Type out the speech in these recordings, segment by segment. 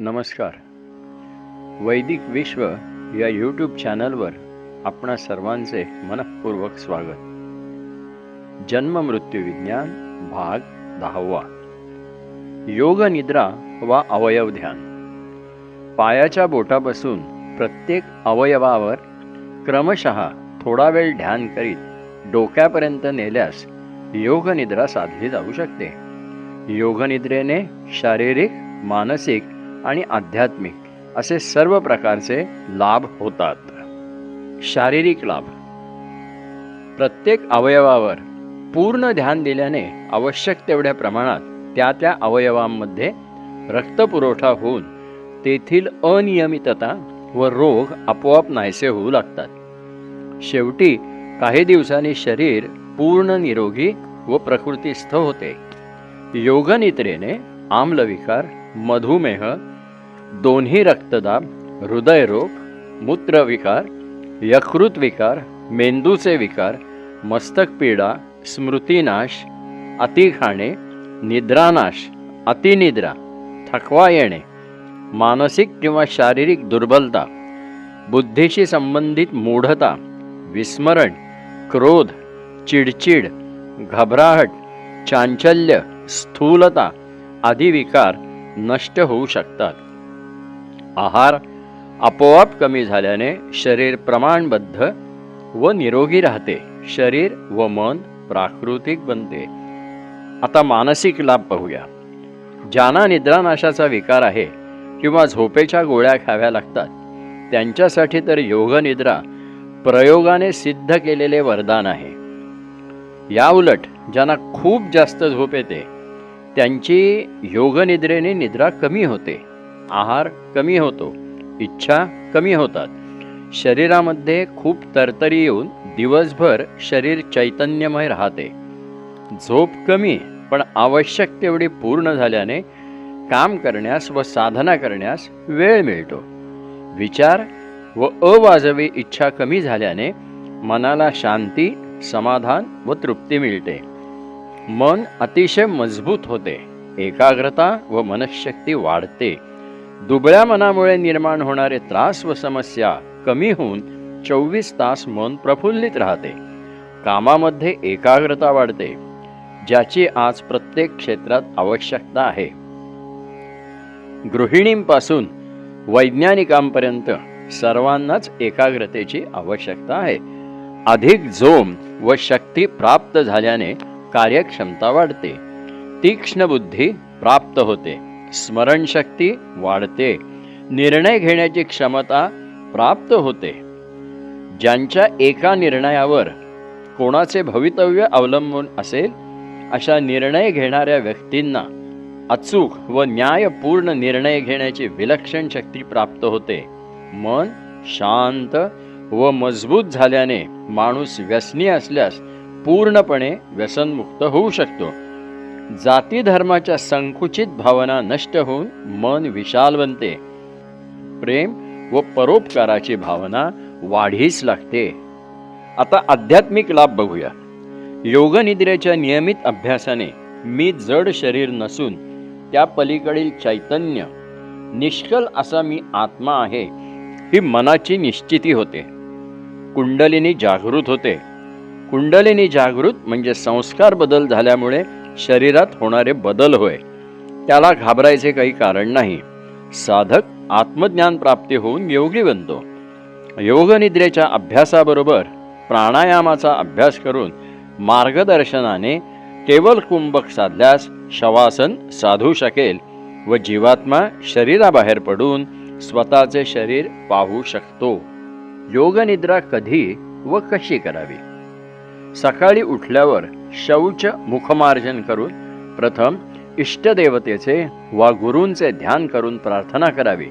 नमस्कार. वैदिक विश्व या यूट्यूब चॅनलवर आपणा सर्वांचे मनःपूर्वक स्वागत. जन्म मृत्यू विज्ञान भाग दहावा. योग निद्रा वा अवयव ध्यान. पायाच्या बोटापासून प्रत्येक अवयवावर क्रमशः थोडा वेळ ध्यान करीत डोक्यापर्यंत नेल्यास योगनिद्रा साधली जाऊ शकते. योगनिद्रेने शारीरिक मानसिक आणि आध्यात्मिक असे सर्व प्रकारचे लाभ होतात. शारीरिक लाभ. प्रत्येक अवयवावर पूर्ण ध्यान दिल्याने आवश्यक तेवढ्या प्रमाणात त्या त्या अवयवांमध्ये रक्तपुरवठा होऊन तेथील अनियमितता व रोग आपोआप नाहीसे होऊ लागतात. शेवटी काही दिवसांनी शरीर पूर्ण निरोगी व प्रकृतीस्थ होते. योगनिद्रेने आम्लविकार मधुमेह दोन्ही रक्तदाब हृदयरोग मूत्रविकार यकृत विकार मेंदूचे विकार मस्तक पीडा स्मृतिनाश निद्रानाश अतिनिद्रा थकवा येणे मानसिक किंवा शारीरिक दुर्बलता बुद्धीशी संबंधित मूढता विस्मरण क्रोध चिडचिड घबराहट चांचल्य स्थूलता आदी विकार नष्ट होऊ शकतात. आहार आपोआप कमी झाल्याने शरीर प्रमाणबद्ध व निरोगी राहते. शरीर व मन प्राकृतिक बनते. आता मानसिक लाभ पाहूया. ज्यांना निद्रानाशाचा विकार आहे किंवा झोपेच्या गोळ्या खाव्या लागतात त्यांच्यासाठी तर योगनिद्रा प्रयोगाने सिद्ध केलेले वरदान आहे. याउलट ज्यांना खूप जास्त झोप येते त्यांची योगनिद्रेने निद्रा कमी होते. आहार कमी होतो इच्छा कमी होतात. शरीरामध्ये खूप तरतरी येऊन दिवसभर शरीर चैतन्यमय राहते. झोप कमी पण आवश्यक तेवढी पूर्ण झाल्याने काम करण्यास व साधना करण्यास वेळ मिळतो. विचार व अवाजवी इच्छा कमी झाल्याने मनाला शांती समाधान व तृप्ती मिळते. मन अतिशय मजबूत होते एकाग्रता व मनशक्ती वाढते. दुबळ्या मनामुळे निर्माण होणारे त्रास व समस्या कमी होऊन चोवीस तास मन प्रफुल्लित राहते. कामामध्ये एकाग्रता वाढते ज्याची आज प्रत्येक क्षेत्रात आवश्यकता आहे. गृहिणींपासून वैज्ञानिकांपर्यंत सर्वांनाच एकाग्रतेची आवश्यकता आहे. अधिक जोम व शक्ती प्राप्त झाल्याने कार्यक्षमता वाढते. तीक्ष्ण बुद्धी प्राप्त होते. स्मरणशक्ती वाढते. निर्णय घेण्याची क्षमता प्राप्त होते. ज्यांच्या एका निर्णयावर कोणाचे भवितव्य अवलंबून असेल अशा निर्णय घेणाऱ्या व्यक्तींना अचूक व न्यायपूर्ण निर्णय घेण्याची विलक्षण शक्ती प्राप्त होते. मन शांत व मजबूत झाल्याने माणूस व्यसनी असल्यास पूर्णपणे व्यसनमुक्त होऊ शकतो. जाती धर्माच्या संकुचित भावना नष्ट होऊन मन विशाल बनते प्रेम व परोपकाराची भावना वाढीस लागते. आता आध्यात्मिक लाभ बघूया. योगनिद्रेच्या नियमित अभ्यासाने मी जड शरीर नसून त्या पलीकडील चैतन्य निष्कल असा मी आत्मा आहे ही मनाची निश्चिती होते. कुंडलिनी जागृत होते. कुंडलिनी जागृत म्हणजे संस्कार बदल झाल्यामुळे शरीरात होणारे बदल होय. त्याला घाबरायचे काही कारण नाही. साधक आत्मज्ञान प्राप्ती होऊन योगी बनतो. योगनिद्रेच्या अभ्यासाबरोबर प्राणायामाचा अभ्यास करून मार्गदर्शनाने केवळ कुंभक साधल्यास शवासन साधू शकेल व जीवात्मा शरीराबाहेर पडून स्वतःचे शरीर पाहू शकतो. योगनिद्रा कधी व कशी करावी? सकाळी उठल्यावर शौच मुखमार्जन करून प्रथम इष्टदेवतेचे वा गुरूंचे ध्यान करून प्रार्थना करावी.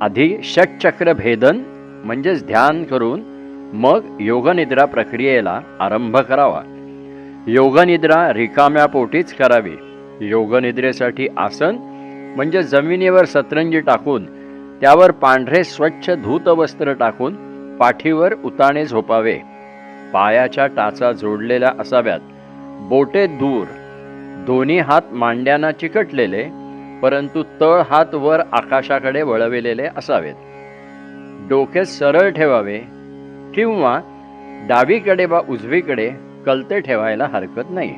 आधी षटचक्र भेदन म्हणजेच ध्यान करून मग योगनिद्रा प्रक्रियेला आरंभ करावा. योगनिद्रा रिकाम्या पोटीच करावी. योगनिद्रेसाठी आसन म्हणजे जमिनीवर सतरंजी टाकून त्यावर पांढरे स्वच्छ धूत वस्त्र टाकून पाठीवर उताणे झोपावे. पायाच्या टाचा जोडलेल्या असाव्यात. बोटे दूर. दोन्ही हात मांड्यांना चिकटलेले परंतु तळ हात वर आकाशाकडे वळविलेले असावेत. डोके सरळ ठेवावे किंवा डावीकडे वा उजवीकडे कलते ठेवायला हरकत नाही.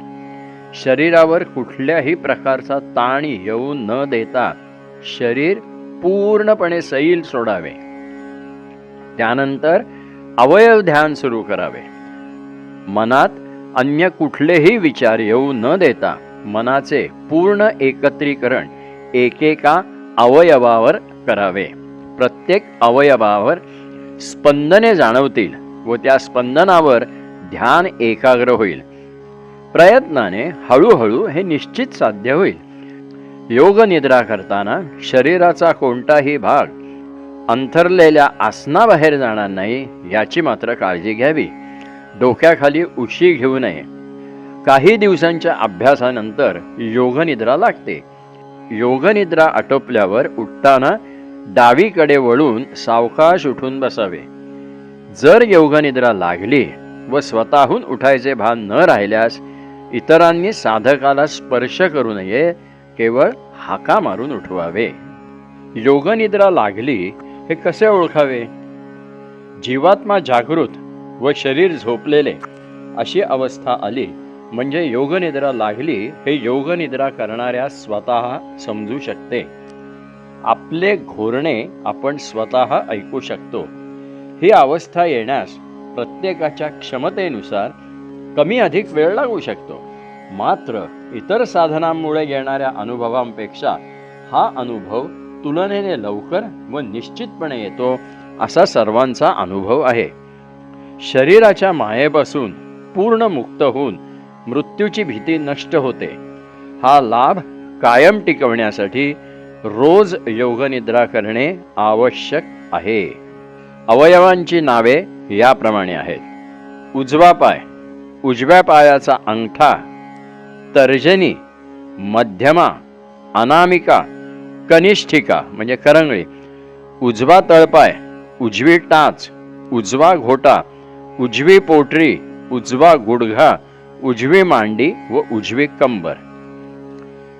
शरीरावर कुठल्याही प्रकारचा ताण येऊ न देता शरीर पूर्णपणे सैल सोडावे. त्यानंतर अवयव ध्यान सुरू करावे. मनात अन्य कुठलेही विचार येऊ न देता मनाचे पूर्ण एकत्रीकरण एकेका अवयवावर करावे. प्रत्येक अवयवावर स्पंदने जाणवतील व त्या स्पंदनावर ध्यान एकाग्र होईल. प्रयत्नाने हळूहळू हे निश्चित साध्य होईल. योग निद्रा करताना शरीराचा कोणताही भाग अंथरलेल्या आसनाबाहेर जाणार नाही याची मात्र काळजी घ्यावी. डोक्याखाली उशी घेऊ नये. काही दिवसांच्या अभ्यासानंतर योगनिद्रा लागते. योगनिद्रा आटोपल्यावर उठताना डावीकडे वळून सावकाश उठून बसावे. जर योगनिद्रा लागली व स्वतःहून उठायचे भान न राहिल्यास इतरांनी साधकाला स्पर्श करू नये केवळ हाका मारून उठवावे. योगनिद्रा लागली हे कसे ओळखावे? जीवात्मा जागृत व शरीर झोपलेले. अशी अवस्था आली म्हणजे योगनिद्रा लागली हे योगनिद्रा करणाऱ्या स्वतः समजू शकते. आपले घोरणे आपण स्वतः ऐकू शकतो. ही अवस्था येण्यास प्रत्येकाच्या क्षमतेनुसार कमी अधिक वेळ लागू शकतो. मात्र इतर साधनांमुळे येणाऱ्या अनुभवांपेक्षा हा अनुभव तुलनेने लवकर व निश्चितपणे येतो असा सर्वांचा अनुभव आहे. शरीराच्या मायेपासून पूर्ण मुक्त होऊन मृत्यूची भीती नष्ट होते. हा लाभ कायम टिकवण्यासाठी रोज योगनिद्रा करणे आवश्यक आहे. अवयवांची नावे याप्रमाणे आहेत. उजवा पाय उजव्या पायाचा अंगठा तर्जनी मध्यमा अनामिका कनिष्ठिका म्हणजे करंगळी उजवा तळपाय उजवी टाच उजवा घोटा उजवी पोटरी उजवा गुडघा उजवी मांडी व उजवी कंबर.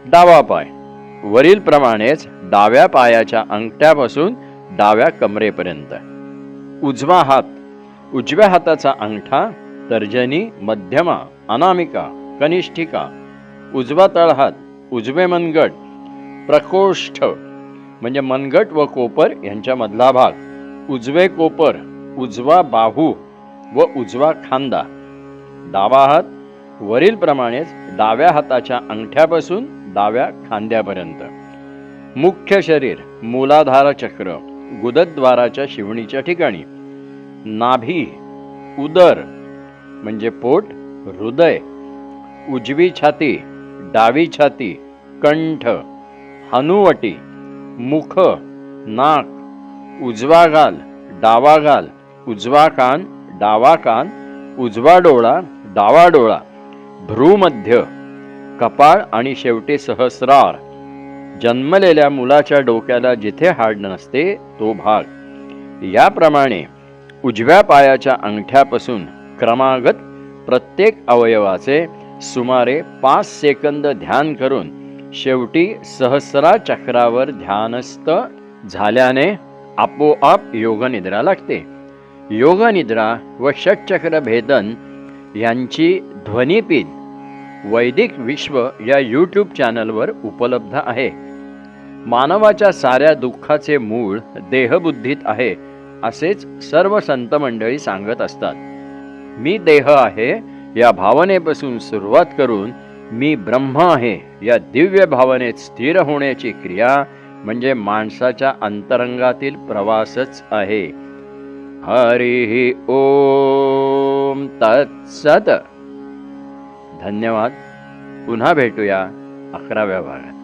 डावा पाय. वरील प्रमाणेच डाव्या पायाच्या अंगठ्यापासून डाव्या कमरेपर्यंत. उजवा हात. उजव्या हाताचा अंगठा तर्जनी मध्यमा अनामिका कनिष्ठिका. उजवा तळहात उजवे मनगट. प्रकोष्ठ. म्हणजे मनगट व कोपर यांच्यामधला भाग. उजवे कोपर उजवा बाहू. व उजवा खांदा. डावा हात वरील प्रमाणेच डाव्या हाताच्या अंगठ्यापासून डाव्या खांद्यापर्यंत. मुख्य शरीर मूलाधार चक्र गुदद्वाराच्या शिवणीच्या ठिकाणी. नाभी उदर म्हणजे पोट हृदय. उजवी छाती डावी छाती कंठ. हनुवटी मुख नाक. उजवा गाल डावा गाल उजवा कान डावा कान उजवा डोळा डावा डोळा भ्रूमध्य कपाळ आणि शेवटी सहस्रार. जन्मलेल्या मुलाच्या डोक्याला जिथे हाड नसते तो भाग. याप्रमाणे उजव्या पायाच्या अंगठ्यापासून क्रमागत प्रत्येक अवयवाचे सुमारे पाच सेकंद ध्यान करून शेवटी सहस्रा चक्रावर ध्यानस्थ झाल्याने आपोआप योगनिद्रा लागते. योगनिद्रा व षटचक्र भेदन यांची ध्वनिपीठ वैदिक विश्व या यूट्यूब चॅनलवर उपलब्ध आहे. मानवाच्या साऱ्या दुःखाचे मूळ देहबुद्धीत आहे असेच सर्व संत मंडळी सांगत असतात. मी देह आहे या भावनेपासून सुरुवात करून मी ब्रह्म आहे या दिव्य भावनेत स्थिर होण्याची क्रिया म्हणजे माणसाच्या अंतरंगातील प्रवासच आहे. हरी ओम तत्सत. धन्यवाद. पुन्हा भेटूया अकराव्या भागात.